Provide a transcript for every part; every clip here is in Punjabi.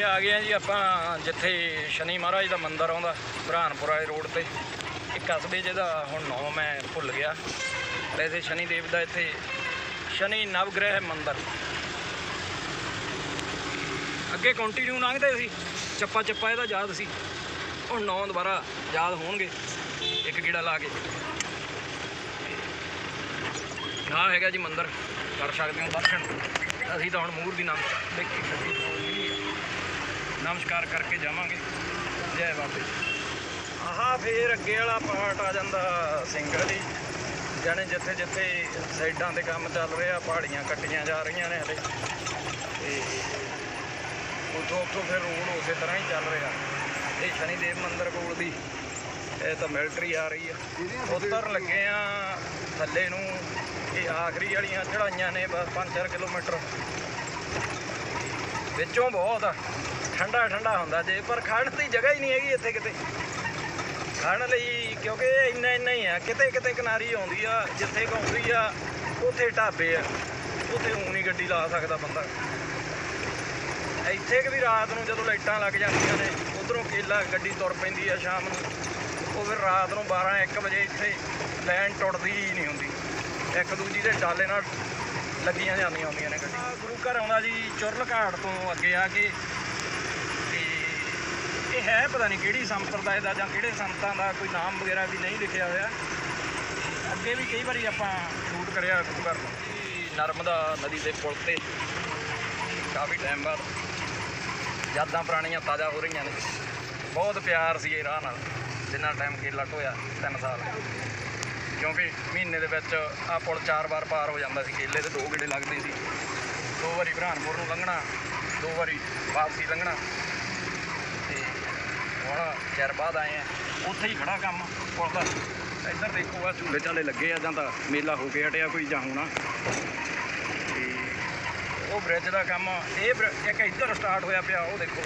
ਅੱਗੇ ਆ ਗਏ ਆ ਜੀ ਆਪਾਂ ਜਿੱਥੇ ਸ਼ਨੀ ਮਹਾਰਾਜ ਦਾ ਮੰਦਿਰ ਆਉਂਦਾ ਬ੍ਰਹਾਨਪੁਰਾ ਰੋਡ ਤੇ। ਇੱਕ ਕਸਬੇ ਜਿਹਦਾ ਹੁਣ ਨਾਮ ਮੈਂ ਭੁੱਲ ਗਿਆ। ਵੈਸੇ ਸ਼ਨੀ ਦੇਵ ਦਾ ਇੱਥੇ ਸ਼ਨੀ ਨਵਗ੍ਰਹਿ ਮੰਦਿਰ। ਅੱਗੇ ਕੰਟੀਨਿਊ ਲੰਘਦੇ ਸੀ। ਚੱਪਾ ਚੱਪਾ ਇਹਦਾ ਯਾਦ ਸੀ। ਹੁਣ ਨੌ ਦੁਬਾਰਾ ਯਾਦ ਹੋਣਗੇ। ਇੱਕ ਗੀੜਾ ਲਾ ਕੇ। ਆਹ ਹੈਗਾ ਜੀ ਮੰਦਿਰ। ਕਰ ਸਕਦੇ ਹੋ ਦਰਸ਼ਨ। ਅਸੀਂ ਤਾਂ ਹੁਣ ਮੂਰ ਦੀ ਨਾਮ ਦੇਖ ਕੇ ਨਮਸਕਾਰ ਕਰਕੇ ਜਾਵਾਂਗੇ। ਜੈ ਬਾਬੇ। ਆਹਾ, ਫੇਰ ਅੱਗੇ ਵਾਲਾ ਪਾਰਟ ਆ ਜਾਂਦਾ ਸਿੰਗਲ ਹੀ। ਜਾਣੇ ਜਿੱਥੇ ਜਿੱਥੇ ਸਾਈਡਾਂ ਦੇ ਕੰਮ ਚੱਲ ਰਿਹਾ, ਪਹਾੜੀਆਂ ਕੱਟੀਆਂ ਜਾ ਰਹੀਆਂ ਨੇ ਹਲੇ। ਤੇ ਉਥੋਂ ਉਥੋਂ ਫਿਰ ਰੋਡ ਉਸੇ ਤਰ੍ਹਾਂ ਹੀ ਚੱਲ ਰਿਹਾ। ਇਹ ਸ਼ਨੀ ਦੇਵ ਮੰਦਿਰ ਕੋਲ ਦੀ, ਇਹ ਤਾਂ ਮਿਲਟਰੀ ਆ ਰਹੀ ਆ। ਉੱਤਰ ਲੱਗੇ ਆ ਥੱਲੇ ਨੂੰ। ਇਹ ਆਖਰੀ ਵਾਲੀਆਂ ਚੜਾਈਆਂ ਨੇ, ਬਸ 5-4 ਕਿਲੋਮੀਟਰ। ਵਿੱਚੋਂ ਬਹੁਤ ਆ। ਠੰਡਾ ਠੰਡਾ ਹੁੰਦਾ ਜੇ, ਪਰ ਖੜਨ ਦੀ ਜਗ੍ਹਾ ਹੀ ਨਹੀਂ ਹੈਗੀ ਇੱਥੇ ਕਿਤੇ। ਖੜਨ ਲਈ ਕਿਉਂਕਿ ਇੰਨਾ ਇੰਨਾ ਹੀ ਆ, ਕਿਤੇ ਕਿਤੇ ਕਿਨਾਰੀ ਆਉਂਦੀ ਆ, ਜਿੱਥੇ ਕੁ ਆ, ਉੱਥੇ ਢਾਬੇ ਆ। ਉੱਥੇ ਊਂ ਨਹੀਂ ਗੱਡੀ ਲਾ ਸਕਦਾ ਬੰਦਾ। ਇੱਥੇ ਕਿ ਵੀ ਰਾਤ ਨੂੰ ਜਦੋਂ ਲਾਈਟਾਂ ਲੱਗ ਜਾਂਦੀਆਂ ਨੇ, ਉਧਰੋਂ ਕੇਲਾ ਗੱਡੀ ਤੁਰ ਪੈਂਦੀ ਆ ਸ਼ਾਮ ਨੂੰ। ਉਹ ਫਿਰ ਰਾਤ ਨੂੰ 12 1 ਵਜੇ ਇੱਥੇ ਲਾਈਨ ਟੁੱਟਦੀ ਹੀ ਨਹੀਂ ਹੁੰਦੀ। ਇੱਕ ਦੂਜੀ ਦੇ ਡਾਲੇ ਨਾਲ ਲੱਗੀਆਂ ਜਾਂਦੀਆਂ ਹੁੰਦੀਆਂ ਨੇ ਗੱਡੀ ਗੁਰੂ ਘਰ ਆਉਂਦਾ ਜੀ ਚੁਰਲ ਘਾਟ ਤੋਂ ਅੱਗੇ ਆ ਕੇ ਇਹ ਹੈ, ਪਤਾ ਨਹੀਂ ਕਿਹੜੀ ਸੰਪਰਦਾਇ ਦਾ ਜਾਂ ਕਿਹੜੇ ਸੰਤਾਂ ਦਾ ਕੋਈ ਨਾਮ ਵਗੈਰਾ ਵੀ ਨਹੀਂ ਲਿਖਿਆ ਹੋਇਆ। ਅੱਗੇ ਵੀ ਕਈ ਵਾਰੀ ਆਪਾਂ ਸ਼ੂਟ ਕਰਿਆ ਗੁਰੂ ਘਰ ਨਰਮਦਾ ਨਦੀ ਦੇ ਪੁਲ ਤੇ। ਕਾਫੀ ਟਾਈਮ ਬਾਅਦ ਯਾਦਾਂ ਪੁਰਾਣੀਆਂ ਤਾਜ਼ਾ ਹੋ ਰਹੀਆਂ ਨੇ। ਬਹੁਤ ਪਿਆਰ ਸੀ ਇਹ ਰਾਹ ਨਾਲ, ਜਿੰਨਾ ਟਾਈਮ ਕੇਲਾ ਢੋਇਆ 3 ਸਾਲ। ਕਿਉਂਕਿ ਮਹੀਨੇ ਦੇ ਵਿੱਚ ਆ ਪੁਲ ਚਾਰ ਵਾਰ ਪਾਰ ਹੋ ਜਾਂਦਾ ਸੀ, ਕੇਲੇ ਤੇ ਦੋ ਗੇੜੇ ਲੱਗਦੇ ਸੀ। ਦੋ ਵਾਰੀ ਬ੍ਰਹਾਨਪੁਰ ਨੂੰ ਲੰਘਣਾ, ਦੋ ਵਾਰੀ ਵਾਪਸੀ ਲੰਘਣਾ। ਹੁਣ ਚਿਰ ਬਾਅਦ ਆਏ ਆ। ਉੱਥੇ ਹੀ ਖੜਾ ਕੰਮ ਪੁਲ ਦਾ। ਇੱਧਰ ਦੇਖੋ ਆ ਝੂਲੇ ਝਾਲੇ ਲੱਗੇ ਆ ਜਾਂ ਤਾਂ ਮੇਲਾ ਹੋ ਕੇ ਹਟਿਆ ਕੋਈ ਜਾਂ ਹੋਣਾ। ਤੇ ਉਹ ਬ੍ਰਿਜ ਦਾ ਕੰਮ ਇਹ ਇੱਕ ਇੱਧਰ ਸਟਾਰਟ ਹੋਇਆ ਪਿਆ ਉਹ ਦੇਖੋ।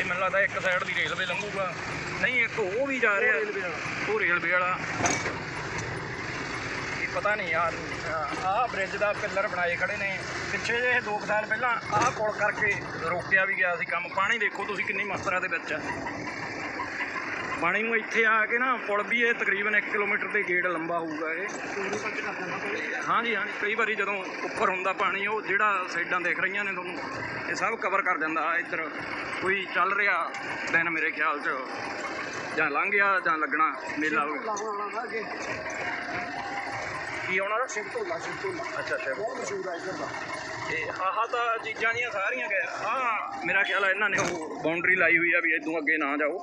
ਇਹ ਮੈਨੂੰ ਲੱਗਦਾ ਇੱਕ ਸਾਈਡ ਦੀ ਰੇਲਵੇ ਲੰਘੂਗਾ। ਨਹੀਂ ਇੱਕ ਉਹ ਵੀ ਜਾ ਰਿਹਾ। ਉਹ ਰੇਲਵੇ ਵਾਲਾ। ਪਤਾ ਨਹੀਂ ਯਾਰ, ਆਹ ਬ੍ਰਿਜ ਦਾ ਪਿੱਲਰ ਬਣਾਏ ਖੜੇ ਨੇ। ਪਿੱਛੇ ਜੇ 2 ਸਾਲ ਪਹਿਲਾਂ ਆਹ ਪੁਲ ਕਰਕੇ ਰੋਕਿਆ ਵੀ ਗਿਆ ਸੀ ਕੰਮ। ਪਾਣੀ ਦੇਖੋ ਤੁਸੀਂ ਕਿੰਨੀ ਮਾਤਰਾ ਦੇ ਵਿੱਚ ਹੈ ਪਾਣੀ ਨੂੰ ਇੱਥੇ ਆ ਕੇ ਨਾ ਪੁਲ ਵੀ ਇਹ ਤਕਰੀਬਨ 1 ਕਿਲੋਮੀਟਰ ਦੇ ਗੇੜ ਲੰਬਾ ਹੋਊਗਾ ਇਹ। ਹਾਂਜੀ ਹਾਂਜੀ। ਕਈ ਵਾਰੀ ਜਦੋਂ ਉੱਪਰ ਹੁੰਦਾ ਪਾਣੀ, ਉਹ ਜਿਹੜਾ ਸਾਈਡਾਂ ਦੇਖ ਰਹੀਆਂ ਨੇ ਤੁਹਾਨੂੰ, ਇਹ ਸਭ ਕਵਰ ਕਰ ਦਿੰਦਾ। ਇੱਧਰ ਕੋਈ ਚੱਲ ਰਿਹਾ ਦਿਨ ਮੇਰੇ ਖਿਆਲ 'ਚ। ਜਾਂ ਲੰਘ ਗਿਆ ਜਾਂ ਲੱਗਣਾ ਮੇਲਾ ਕੀ ਆਉਣਾ ਸ਼ਿਵ ਢੋਲਾ ਸ਼ਿਵ ਢੋਲਾ ਅੱਛਾ ਅੱਛਾ। ਬਹੁਤ ਮਸ਼ਹੂਰ ਆ ਇੱਧਰ ਦਾ। ਤੇ ਆਹ ਤਾਂ ਚੀਜ਼ਾਂ ਦੀਆਂ ਸਾਰੀਆਂ ਗਏ ਆ ਮੇਰਾ ਖਿਆਲ ਹੈ ਇਹਨਾਂ ਨੇ ਉਹ ਬਾਉਂਡਰੀ ਲਾਈ ਹੋਈ ਆ ਵੀ ਇਦੋਂ ਅੱਗੇ ਨਾ ਜਾਓ।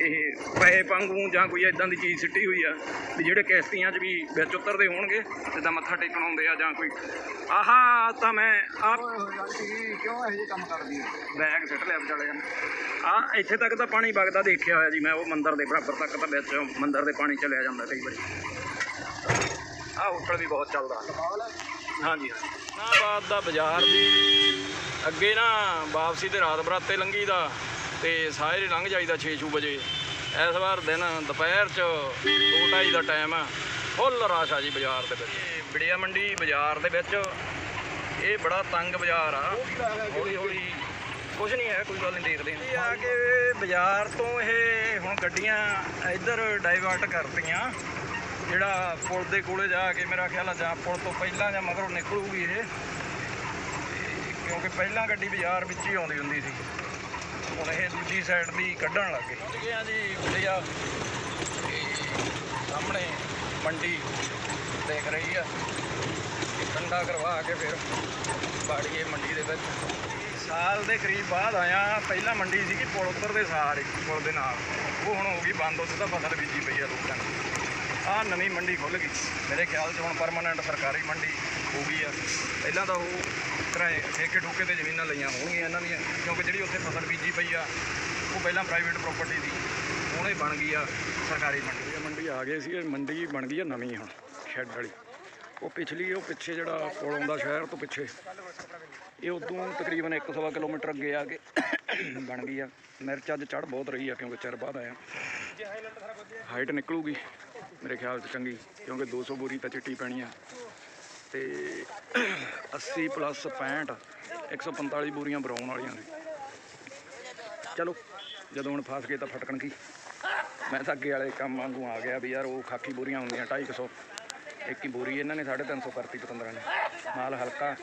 ਇਹ ਪੈਸੇ ਪੰਗੂ ਜਾਂ ਕੋਈ ਇਦਾਂ ਦੀ ਚੀਜ਼ ਸਿੱਟੀ ਹੋਈ ਆ ਵੀ ਜਿਹੜੇ ਕਿਸ਼ਤੀਆਂ 'ਚ ਵੀ ਵਿੱਚ ਉਤਰਦੇ ਹੋਣਗੇ ਜਿੱਦਾਂ ਮੱਥਾ ਟੇਕਣ ਆਉਂਦੇ ਆ ਜਾਂ ਕੋਈ ਆਹਾ ਤਾਂ ਮੈਂ ਕੀ ਕਿਉਂ ਇਹੋ ਜਿਹੇ ਕੰਮ ਕਰਦੀ ਹੈ? ਬੈਗ ਸਿੱਟ ਲਿਆ ਵਿਚਾਲੇ ਆ ਇੱਥੇ ਤੱਕ ਤਾਂ ਪਾਣੀ ਵਗਦਾ ਦੇਖਿਆ ਹੋਇਆ ਜੀ ਮੈਂ ਉਹ ਮੰਦਿਰ ਦੇ ਬਰਾਬਰ ਤੱਕ ਤਾਂ ਵਿੱਚ ਮੰਦਿਰ ਦੇ ਪਾਣੀ ਚਲਿਆ ਜਾਂਦਾ ਕਈ ਵਾਰੀ। ਆ ਉੱਪਰ ਵੀ ਬਹੁਤ ਚੱਲਦਾ। ਹਾਂਜੀ ਨਾਬਾਦ ਦਾ ਬਾਜ਼ਾਰ ਦੀ ਅੱਗੇ ਨਾ ਵਾਪਸੀ ਤੇ ਰਾਤ ਬਰਾਤੇ ਲੰਗੀ ਦਾ ਤੇ ਸਾਰੇ ਲੰਘ ਜਾਈਦਾ 6-6 ਵਜੇ। ਇਸ ਵਾਰ ਦਿਨ ਦੁਪਹਿਰ ਚ 2:30 ਦਾ ਟਾਈਮ ਆ। ਫੁੱਲ ਰਸ਼ ਆ ਜੀ ਬਾਜ਼ਾਰ ਦੇ ਵਿੱਚ। ਬੜੀਆ ਮੰਡੀ ਬਾਜ਼ਾਰ ਦੇ ਵਿੱਚ ਇਹ ਬੜਾ ਤੰਗ ਬਾਜ਼ਾਰ ਆ। ਹੌਲੀ ਹੌਲੀ ਕੁਝ ਨਹੀਂ ਹੈ ਕੋਈ ਗੱਲ ਨਹੀਂ ਦੇਖਦੇ ਇਹ ਆ ਕੇ ਬਾਜ਼ਾਰ ਤੋਂ ਇਹ ਹੁਣ ਗੱਡੀਆਂ ਇੱਧਰ ਡਾਈਵਰਟ ਕਰਤੀਆਂ। ਜਿਹੜਾ ਪੁਲ ਦੇ ਕੋਲੇ ਜਾ ਕੇ ਮੇਰਾ ਖਿਆਲ ਆ ਜਾਂ ਪੁਲ ਤੋਂ ਪਹਿਲਾਂ ਜਾਂ ਮਗਰੋਂ ਨਿਕਲੂਗੀ ਇਹ। ਕਿਉਂਕਿ ਪਹਿਲਾਂ ਗੱਡੀ ਬਾਜ਼ਾਰ ਵਿੱਚ ਹੀ ਆਉਂਦੀ ਹੁੰਦੀ ਸੀ। ਹੁਣ ਇਹ ਦੂਜੀ ਸਾਈਡ ਦੀ ਕੱਢਣ ਲੱਗ। ਗਏ ਆ। ਜੀ ਵਧੀਆ ਸਾਹਮਣੇ ਮੰਡੀ ਦੇਖ ਰਹੀ ਆ। ਕੰਡਾ ਕਰਵਾ ਕੇ ਫਿਰ ਬਾੜੀਏ ਮੰਡੀ ਦੇ ਵਿੱਚ। ਸਾਲ ਦੇ ਕਰੀਬ ਬਾਅਦ ਆਇਆ। ਪਹਿਲਾਂ ਮੰਡੀ ਸੀਗੀ ਪੁਲ ਉੱਤਰ ਦੇ ਸਾਰ ਪੁਲ ਦੇ ਨਾਲ। ਉਹ ਹੁਣ ਹੋ ਗਈ ਬੰਦ ਉੱਥੇ ਤਾਂ ਫਸਲ ਬੀਜੀ ਪਈ ਆ ਲੋਕਾਂ ਨੇ ਆਹ ਨਵੀਂ ਮੰਡੀ ਖੁੱਲ ਗਈ। ਮੇਰੇ ਖਿਆਲ 'ਚ ਹੁਣ ਪਰਮਾਨੈਂਟ ਸਰਕਾਰੀ ਮੰਡੀ ਹੋ ਗਈ ਆ। ਪਹਿਲਾਂ ਤਾਂ ਉਹ ਕਿਰਾਏ ਠੇਕੇ ਠੂਕੇ ਤੇ ਜ਼ਮੀਨਾਂ ਲਈਆਂ ਹੋਣਗੀਆਂ ਇਹਨਾਂ ਦੀਆਂ ਕਿਉਂਕਿ ਜਿਹੜੀ ਉੱਥੇ ਫਸਲ ਬੀਜੀ ਪਈ ਆ ਉਹ ਪਹਿਲਾਂ ਪ੍ਰਾਈਵੇਟ ਪ੍ਰਾਪਰਟੀ ਸੀ ਹੁਣ ਇਹ ਬਣ ਗਈ ਆ ਸਰਕਾਰੀ ਮੰਡੀ। ਇਹ ਮੰਡੀ ਆ ਗਏ ਸੀ ਇਹ ਮੰਡੀ ਬਣ ਗਈ ਆ ਨਵੀਂ ਹੁਣ ਸ਼ੈੱਡ ਵਾਲੀ। ਉਹ ਪਿਛਲੀ ਉਹ ਪਿੱਛੇ ਜਿਹੜਾ ਪੁਲ ਆਉਂਦਾ ਸ਼ਹਿਰ ਤੋਂ ਪਿੱਛੇ ਇਹ ਉਦੋਂ ਤਕਰੀਬਨ 1.5 ਕਿਲੋਮੀਟਰ ਅੱਗੇ ਆ ਕੇ ਬਣ ਗਈ ਆ। ਮਿਰਚ ਅੱਜ ਚੜ ਬਹੁਤ ਰਹੀ ਆ ਕਿਉਂਕਿ ਚਿਰ ਬਾਅਦ ਆਇਆ। ਹਾਈਟ ਨਿਕਲੂਗੀ। ਮੇਰੇ ਖਿਆਲ 'ਚ ਚੰਗੀ, ਕਿਉਂਕਿ 200 ਬੋਰੀ ਤਾਂ ਚਿੱਟੀ ਪੈਣੀ ਆ। ਤੇ 80 ਪਲੱਸ 65 145 ਬੋਰੀਆਂ ਬਰਾਉਨ ਵਾਲੀਆਂ ਨੇ। ਚਲੋ, ਜਦੋਂ ਹੁਣ ਫਸ ਗਏ ਤਾਂ ਫਟਕਣ ਕੀ? ਮੈਂ ਤਾਂ ਅੱਗੇ ਵਾਲੇ ਕੰਮ ਵਾਂਗੂ ਆ ਗਿਆ ਵੀ ਯਾਰ ਉਹ ਖਾਕੀ ਬੋਰੀਆਂ ਹੁੰਦੀਆਂ 250 ਇੱਕ ਹੀ ਬੋਰੀ ਇਹਨਾਂ ਨੇ 350 ਕਰਤੀ ਪਤੰਦਰਾਂ ਨੇ। ਮਾਲ ਹਲਕਾ,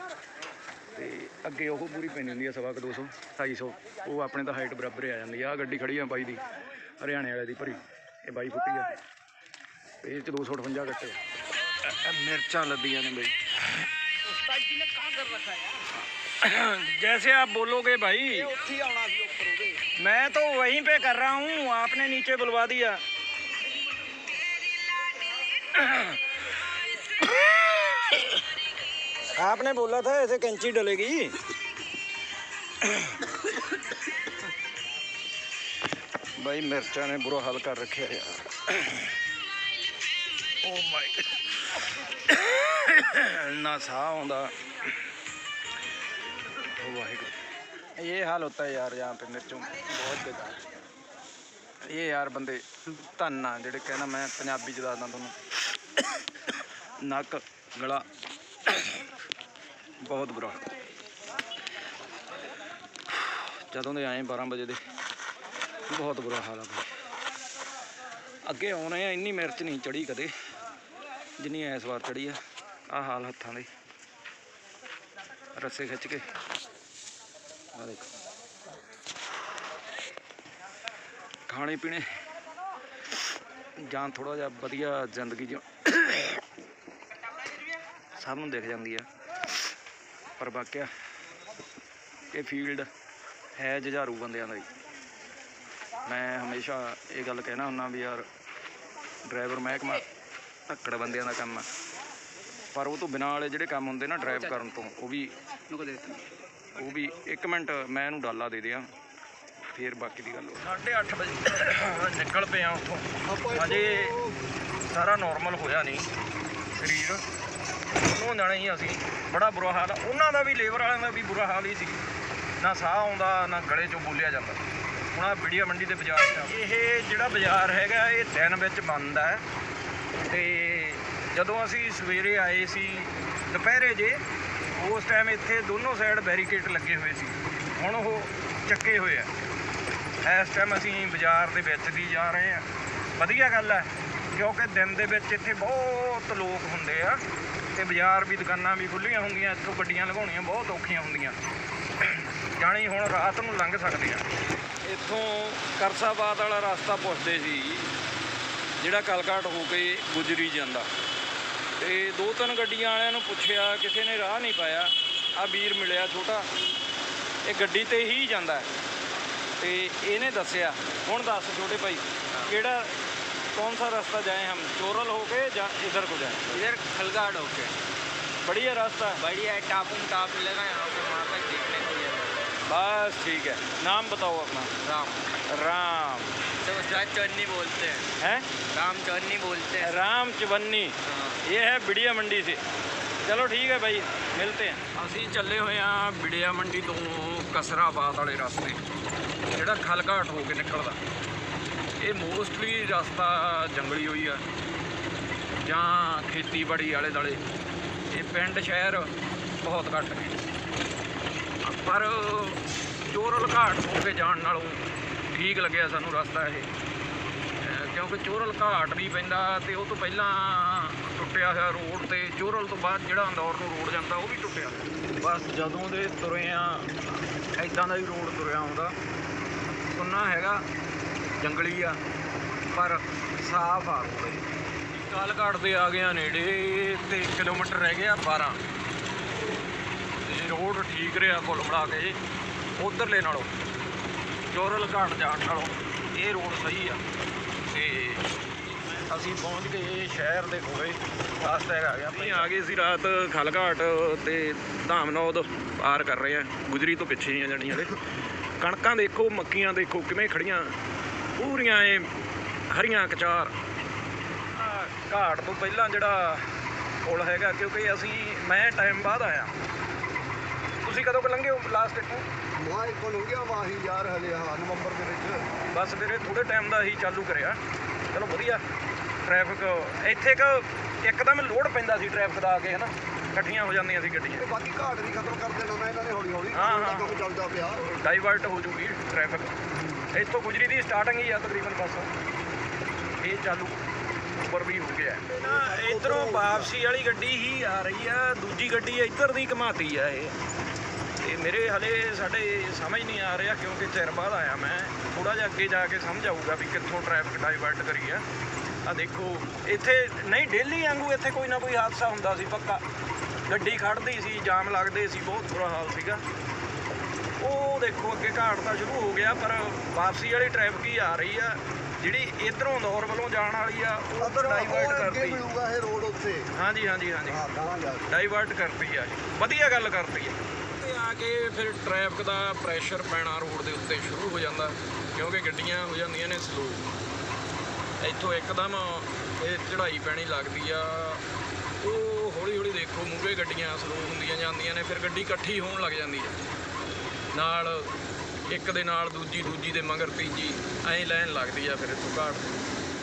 ਤੇ ਅੱਗੇ ਉਹ ਬੋਰੀ ਪੈਣੀ ਹੁੰਦੀ ਆ ਸਵਾ ਕੁ 200 250 ਉਹ ਆਪਣੇ ਤਾਂ ਹਾਈਟ ਬਰਾਬਰ ਹੀ ਆ ਜਾਂਦੀ ਆ। ਆਹ ਗੱਡੀ ਖੜੀ ਆ ਬਾਈ ਦੀ, ਹਰਿਆਣੇ ਵਾਲੇ ਦੀ ਭਰੀ। ਇਹ ਬਾਈ ਫੁੱਟੀ ਆ। ਇਹ ਚ 258 ਗੱਟੇ ਆ। ਅ- ਅ ਮਿਰਚਾਂ ਲੱਦੀਆਂ ਨੇ ਬਈ जैसे आप बोलोगे भाई ਉੱਥੇ ਹੀ ਆਉਣਾ ਸੀ ਉੱਪਰ ਉਹਦੇ मैं तो वहीं पे कर रहा हूँ आपने नीचे बुलवा दिया आपने बोला था ऐसे कैंची डलेगी भाई मिर्चा ने बुरा हाल कर रखे यार ਓ ਮਾਈ ਨਾ ਸਾਹ ਆਉਂਦਾ वाहिगुरु ये हाल होता है यार यहाँ पे मिर्चों बहुत बेकार ये यार बंदे धन आ जेडे कहना मैं पंजाबी च दसदा थोनों नक गला ਬਹੁਤ ਬੁਰਾ ਜਦੋਂ ਦੇ ਆਏ 12 ਵਜੇ ਦੇ ਬਹੁਤ ਬੁਰਾ ਹਾਲ ਆ ਅੱਗੇ ਆਉਣੇ ਆ ਇੰਨੀ ਮਿਰਚ ਨਹੀਂ ਚੜੀ ਕਦੇ ਜਿੰਨੀ ਇਸ ਵਾਰ ਚੜੀ ਆ ਆ ਹਾਲ ਹੱਥਾਂ ਦੇ। ਰੱਸੇ ਖਿੱਚ ਕੇ। ਆ ਦੇਖੋ। ਖਾਣੇ ਪੀਣੇ ਜਾਂ ਥੋੜਾ ਜਿਹਾ ਵਧੀਆ ਜ਼ਿੰਦਗੀ ਜਿਉ ਸਭ ਨੂੰ ਦਿਖ ਜਾਂਦੀ ਆ। ਪਰ ਵਾਕਿਆ ਇਹ ਫੀਲਡ ਹੈ ਜੁਝਾਰੂ ਬੰਦਿਆਂ ਦਾ ਹੀ। ਮੈਂ ਹਮੇਸ਼ਾ ਇਹ ਗੱਲ ਕਹਿਣਾ ਹੁੰਦਾ ਵੀ ਯਾਰ ਡਰਾਈਵਰ ਮਹਿਕਮਾ ਧੱਕੜ ਬੰਦਿਆਂ ਦਾ ਕੰਮ ਆ। ਪਰ ਉਹ ਤੋਂ ਬਿਨਾਂ ਵਾਲੇ ਜਿਹੜੇ ਕੰਮ ਹੁੰਦੇ ਨਾ ਡਰਾਈਵ ਕਰਨ ਤੋਂ ਉਹ ਵੀ ਉਹ ਵੀ 1 ਮਿੰਟ ਮੈਂ ਇਹਨੂੰ ਡਾਲਾ ਦੇ ਦਿਆਂ ਫੇਰ ਬਾਕੀ ਦੀ ਗੱਲ 8:30 ਵਜੇ ਨਿਕਲ ਪਿਆ ਉੱਥੋਂ। ਹਜੇ ਸਾਰਾ ਨਾਰਮਲ ਹੋਇਆ ਨਹੀਂ ਸਰੀਰ। ਉਹਨੂੰ ਜਾਣਾ ਹੀ ਅਸੀਂ ਬੜਾ ਬੁਰਾ ਹਾਲ ਆ। ਉਹਨਾਂ ਦਾ ਵੀ ਲੇਬਰ ਵਾਲਿਆਂ ਦਾ ਵੀ ਬੁਰਾ ਹਾਲ ਹੀ ਸੀ। ਨਾ ਸਾਹ ਆਉਂਦਾ ਨਾ ਗਲੇ ਚੋਂ ਬੋਲਿਆ ਜਾਂਦਾ। ਹੁਣ ਆ ਬਿੜੀਆ ਮੰਡੀ ਦੇ ਬਾਜ਼ਾਰ ਇਹ ਜਿਹੜਾ ਬਾਜ਼ਾਰ ਹੈਗਾ ਇਹ ਦਿਨ ਵਿੱਚ ਬੰਦ ਹੈ ਤੇ ਜਦੋਂ ਅਸੀਂ ਸਵੇਰੇ ਆਏ ਸੀ, ਦੁਪਹਿਰੇ ਜੇ, ਉਸ ਟਾਈਮ ਇੱਥੇ ਦੋਨੋਂ ਸਾਈਡ ਬੈਰੀਕੇਡ ਲੱਗੇ ਹੋਏ ਸੀ। ਹੁਣ ਉਹ ਚੱਕੇ ਹੋਏ ਆ। ਇਸ ਟਾਈਮ ਅਸੀਂ ਬਾਜ਼ਾਰ ਦੇ ਵਿੱਚ ਦੀ ਜਾ ਰਹੇ ਆ। ਵਧੀਆ ਗੱਲ ਹੈ ਕਿਉਂਕਿ ਦਿਨ ਦੇ ਵਿੱਚ ਇੱਥੇ ਬਹੁਤ ਲੋਕ ਹੁੰਦੇ ਆ, ਤੇ ਬਾਜ਼ਾਰ ਵੀ, ਦੁਕਾਨਾਂ ਵੀ ਖੁੱਲੀਆਂ ਹੁੰਦੀਆਂ, ਇੱਥੋਂ ਗੱਡੀਆਂ ਲਗਾਉਣੀਆਂ ਬਹੁਤ ਔਖੀਆਂ ਹੁੰਦੀਆਂ। ਜਾਣੀ ਹੁਣ ਰਾਤ ਨੂੰ ਲੰਘ ਸਕਦੇ ਆ। ਇੱਥੋਂ ਕਰਸਾਬਾਦ ਵਾਲਾ ਰਸਤਾ ਪੁੱਛਦੇ ਸੀ ਜਿਹੜਾ ਕਲਕਾਟ ਹੋ ਕੇ ਗੁਜਰੀ ਜਾਂਦਾ। ਤੇ ਦੋ ਤਿੰਨ ਗੱਡੀਆਂ ਵਾਲਿਆਂ ਨੂੰ ਪੁੱਛਿਆ ਕਿਸੇ ਨੇ ਰਾਹ ਨਹੀਂ ਪਾਇਆ। ਆ ਵੀਰ ਮਿਲਿਆ ਛੋਟਾ। ਇਹ ਗੱਡੀ ਤੇ ਹੀ ਜਾਂਦਾ ਤੇ ਇਹਨੇ ਦੱਸਿਆ ਹੁਣ ਦੱਸ ਛੋਟੇ ਭਾਈ ਕਿਹੜਾ कौन सा रास्ता जाए हम चोरल होके जा इधर को जाए इधर खलगाड़ ਹੋ ਕੇ। रास्ता ਰਸਤਾ है टापुम टाप लगा यहाँ बस ठीक है नाम बताओ अपना राम राम तो शायद चन्नी बोलते हैं है राम चन्नी बोलते हैं राम चवन्नी हाँ। ਇਹ ਹੈ ਬਿੜੀਆ ਮੰਡੀ ਸੇ ਚਲੋ ਠੀਕ ਹੈ ਭਾਈ ਮਿਲਤੇ ਹਾਂ ਅਸੀਂ ਚੱਲੇ ਹੋਏ ਆ ਬਿੜੀਆ ਮੰਡੀ ਤੋਂ ਕਸਰਾਬਾਦ ਵਾਲੇ ਰਸਤੇ ਜਿਹੜਾ ਖਲਘਾਟ ਹੋ ਕੇ ਨਿਕਲਦਾ ਇਹ ਮੋਸਟਲੀ ਰਸਤਾ ਜੰਗਲੀ ਹੋਈ ਆ ਜਾਂ ਖੇਤੀਬਾੜੀ ਵਾਲੇ ਦਾਲੇ ਇਹ ਪਿੰਡ ਸ਼ਹਿਰ ਬਹੁਤ ਘੱਟ ਨੇ ਪਰ ਚੋਰਲ ਘਾਟ ਹੋ ਕੇ ਜਾਣ ਨਾਲੋਂ ਠੀਕ ਲੱਗਿਆ ਸਾਨੂੰ ਰਸਤਾ ਇਹ। ਕਿਉਂਕਿ ਚੋਰਲ ਘਾਟ ਵੀ ਪੈਂਦਾ ਤੇ ਉਹ ਤੋਂ ਪਹਿਲਾਂ ਟੁੱਟਿਆ ਹੋਇਆ ਰੋਡ ਤੇ ਚੋਰਲ ਤੋਂ ਬਾਅਦ ਜਿਹੜਾ ਅੰਦੌਰ ਨੂੰ ਰੋਡ ਜਾਂਦਾ ਉਹ ਵੀ ਟੁੱਟਿਆ ਬਸ ਜਦੋਂ ਦੇ ਤੁਰੇ ਆ ਐਦਾਂ ਦਾ ਹੀ ਰੋਡ ਤੁਰਿਆ ਆਉਂਦਾ। ਸੁੰਨਾ ਹੈਗਾ, ਜੰਗਲੀ ਆ, ਪਰ ਸਾਫ਼ ਆ ਰੋਡ ਇਹ। ਕਾਲਘਾਟ ਦੇ ਆ ਗਿਆ ਨੇੜੇ ਤੇ ਕਿਲੋਮੀਟਰ ਰਹਿ ਗਿਆ 12 ਰੋਡ ਠੀਕ ਰਿਹਾ ਕੁੱਲ ਮਿਲਾ ਕੇ ਉਧਰਲੇ ਨਾਲੋਂ ਚੋਰਲ ਘਾਟ ਜਾਣ ਨਾਲੋਂ ਇਹ ਰੋਡ ਸਹੀ ਆ। ਤੇ ਅਸੀਂ ਪਹੁੰਚ ਗਏ ਸ਼ਹਿਰ ਦੇ ਕੋਲੇ ਟੈਗ ਆ। ਗਿਆ ਅਸੀਂ ਆ ਗਏ ਸੀ ਰਾਤ ਖਲਘਾਟ ਤੇ ਧਾਮਨੌਦ ਪਾਰ ਕਰ ਰਹੇ ਆ ਗੁਜਰੀ ਤੋਂ ਪਿੱਛੇ ਹੀ ਆ ਜਾਣੀ ਹਲੇ। ਕਣਕਾਂ ਦੇਖੋ ਮੱਕੀਆਂ ਦੇਖੋ ਕਿਵੇਂ ਖੜੀਆਂ ਪੂਰੀਆਂ ਇਹ ਹਰੀਆਂ ਕਚਾਰ ਘਾਟ ਤੋਂ ਪਹਿਲਾਂ ਜਿਹੜਾ ਪੁਲ ਹੈਗਾ ਕਿਉਂਕਿ ਅਸੀਂ ਮੈਂ ਟਾਈਮ ਬਾਅਦ ਆਇਆ। ਤੁਸੀਂ ਕਦੋਂ ਕੁ ਲੰਘੇ ਹੋ ਲਾਸਟ ਇੱਥੋਂ? ਮਾਈ ਕੋਲ ਹੋ ਗਿਆ ਵਾਹੀ ਯਾਰ ਹਲੇ ਹਾਂ ਨਵੰਬਰ ਦੇ ਵਿੱਚ। ਬਸ ਵੀਰੇ ਥੋੜੇ ਟਾਈਮ ਦਾ ਹੀ ਚਾਲੂ ਕਰਿਆ। ਚਲੋ ਵਧੀਆ। ਟ੍ਰੈਫਿਕ ਇੱਥੇ ਕ ਇੱਕਦਮ ਲੋਡ ਪੈਂਦਾ ਸੀ ਟ੍ਰੈਫਿਕ ਦਾ ਆ ਕੇ ਹਨਾ? ਇਕੱਠੀਆਂ ਹੋ ਜਾਂਦੀਆਂ ਸੀ ਗੱਡੀਆਂ। ਤੇ ਬਾਕੀ ਘਾਟ ਵੀ ਖਤਮ ਕਰ ਦੇਣਾ ਨਾ ਇਹਨਾਂ ਨੇ ਹੌਲੀ ਹੌਲੀ ਹਾਂ, ਹਾਂ। ਕੰਮ ਚੱਲਦਾ ਪਿਆ। ਡਾਈਵਰਟ ਹੋ ਜੂਗੀ ਟ੍ਰੈਫਿਕ ਇੱਥੋਂ ਗੁਜਰੀ ਦੀ ਸਟਾਰਟਿੰਗ ਹੀ ਆ ਤਕਰੀਬਨ ਬਸ। ਇਹ ਚਾਲੂ ਉੱਪਰ ਵੀ ਹੋ ਗਿਆ। ਨਾ ਇਧਰੋਂ ਵਾਪਸੀ ਵਾਲੀ ਗੱਡੀ ਹੀ ਆ ਰਹੀ ਆ ਦੂਜੀ ਗੱਡੀ ਇੱਧਰ ਦੀ ਘਮਾਤੀ ਆ ਇਹ। ਤੇ ਮੇਰੇ ਹਲੇ ਸਾਡੇ ਸਮਝ ਨਹੀਂ ਆ ਰਿਹਾ ਕਿਉਂਕਿ ਚਿਰ ਬਾਅਦ ਆਇਆ ਮੈਂ। ਥੋੜਾ ਜਿਹਾ ਅੱਗੇ ਜਾ ਕੇ ਸਮਝ ਆਊਗਾ ਵੀ ਕਿੱਥੋਂ ਟ੍ਰੈਫਿਕ ਡਾਈਵਰਟ ਕਰੀ ਆ। ਆ ਦੇਖੋ ਇੱਥੇ ਨਹੀਂ ਡੇਲੀ ਵਾਂਗੂ ਇੱਥੇ ਕੋਈ ਨਾ ਕੋਈ ਹਾਦਸਾ ਹੁੰਦਾ ਸੀ ਪੱਕਾ। ਗੱਡੀ ਖੜਦੀ ਸੀ ਜਾਮ ਲੱਗਦੇ ਸੀ ਬਹੁਤ ਬੁਰਾ ਹਾਲ ਸੀਗਾ। ਉਹ ਦੇਖੋ ਅੱਗੇ ਘਾਟ ਤਾਂ ਸ਼ੁਰੂ ਹੋ ਗਿਆ ਪਰ ਵਾਪਸੀ ਵਾਲੀ ਟ੍ਰੈਫਿਕ ਹੀ ਆ ਰਹੀ ਆ। ਜਿਹੜੀ ਇਧਰੋਂ ਦੌਰ ਵੱਲੋਂ ਜਾਣ ਵਾਲੀ ਆ ਉਹ ਡਾਈਵਰਟ ਮਿਲੂਗਾ ਇਹ ਰੋਡ ਉੱਤੇ। ਹਾਂਜੀ ਹਾਂਜੀ ਹਾਂਜੀ। ਡਾਈਵਰਟ ਕਰਤੀ ਆ ਵਧੀਆ ਗੱਲ ਕਰਤੀ ਆ। ਤੇ ਫਿਰ ਟ੍ਰੈਫਿਕ ਦਾ ਪ੍ਰੈਸ਼ਰ ਪੈਣਾ ਰੋਡ ਦੇ ਉੱਤੇ ਸ਼ੁਰੂ ਹੋ ਜਾਂਦਾ, ਕਿਉਂਕਿ ਗੱਡੀਆਂ ਹੋ ਜਾਂਦੀਆਂ ਨੇ ਸਲੋ ਇੱਥੋਂ ਇੱਕਦਮ ਇਹ ਚੜ੍ਹਾਈ ਪੈਣੀ ਲੱਗਦੀ ਆ। ਉਹ ਹੌਲੀ ਹੌਲੀ ਦੇਖੋ, ਮੂਹਰੇ ਗੱਡੀਆਂ ਸਲੋ ਹੁੰਦੀਆਂ ਜਾਂਦੀਆਂ ਨੇ, ਫਿਰ ਗੱਡੀ ਇਕੱਠੀ ਹੋਣ ਲੱਗ ਜਾਂਦੀ ਆ। ਨਾਲ ਇੱਕ ਦੇ ਨਾਲ ਦੂਜੀ ਦੂਜੀ ਦੇ ਮਗਰ ਤੀਜੀ, ਐਂ ਲੈਣ ਲੱਗਦੀ ਆ ਫਿਰ ਇੱਥੋਂ ਘਾਟ।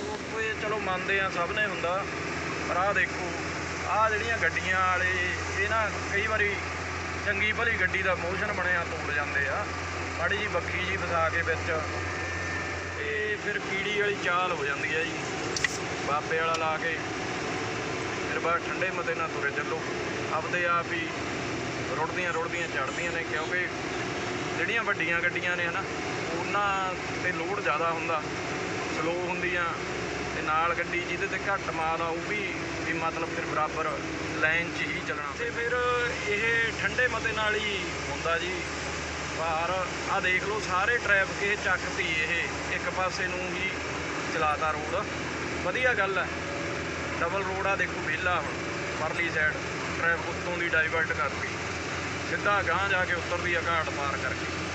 ਉਹ ਚਲੋ ਮੰਨਦੇ ਆ, ਸਭ ਨੇ ਹੁੰਦਾ, ਪਰ ਆਹ ਦੇਖੋ, ਆਹ ਜਿਹੜੀਆਂ ਗੱਡੀਆਂ ਵਾਲੇ, ਇਹ ਨਾ ਕਈ ਵਾਰੀ ਚੰਗੀ ਭਲੀ ਗੱਡੀ ਦਾ ਮੋਸ਼ਨ ਬਣਿਆ, ਤੋੜ ਜਾਂਦੇ ਆ। ਮਾੜੀ ਜੀ ਬੱਖੀ ਜੀ ਫਸਾ ਕੇ ਵਿੱਚ। ਤੇ ਫਿਰ ਕੀੜੀ ਵਾਲੀ ਚਾਲ ਹੋ ਜਾਂਦੀ ਹੈ ਜੀ। ਬਾਬੇ ਵਾਲਾ ਲਾ ਕੇ। ਫਿਰ ਬਾਅਦ ਠੰਡੇ ਮਤੇ ਨਾਲ ਤੁਰੇ ਚੱਲੋ। ਆਪਦੇ ਆਪ ਹੀ ਰੁੜਦੀਆਂ ਰੁੜਦੀਆਂ ਚੜਦੀਆਂ ਨੇ, ਕਿਉਂਕਿ ਜਿਹੜੀਆਂ ਵੱਡੀਆਂ ਗੱਡੀਆਂ ਨੇ ਹਨਾ, ਉਹਨਾਂ ਤੇ ਲੋਡ ਜ਼ਿਆਦਾ ਹੁੰਦਾ। ਸਲੋ ਹੁੰਦੀਆਂ ਤੇ ਨਾਲ ਗੱਡੀ ਜਿਹਦੇ ਤੇ ਘੱਟ ਮਾਲ ਆ, ਉਹ ਵੀ ਵੀ ਮਤਲਬ ਫਿਰ ਬਰਾਬਰ ਲਾਈਨ 'ਚ ਹੀ ਚੱਲਣਾ ਤੇ ਫਿਰ ਇਹ ਠੰਡੇ ਮਤੇ ਨਾਲ ਹੀ ਹੁੰਦਾ ਜੀ। ਪਰ ਆ ਦੇਖ ਲਓ, ਸਾਰੇ ਟ੍ਰੈਫਿਕ ਇਹ ਚੱਕਤੀ ਇਹ ਇੱਕ ਪਾਸੇ ਨੂੰ ਹੀ ਚਲਾਤਾ ਰੋਡ। ਵਧੀਆ ਗੱਲ ਹੈ। ਡਬਲ ਰੋਡ ਆ, ਦੇਖੋ ਵਿਹਲਾ ਹੁਣ, ਪਰਲੀ ਸਾਈਡ ਟ੍ਰੈਫਿਕ ਉੱਤੋਂ ਦੀ ਡਾਈਵਰਟ ਕਰਤੀ ਸਿੱਧਾ ਗਾਂਹ ਜਾ ਕੇ ਉੱਤਰਦੀ ਆ, ਘਾਟ ਪਾਰ ਕਰਕੇ।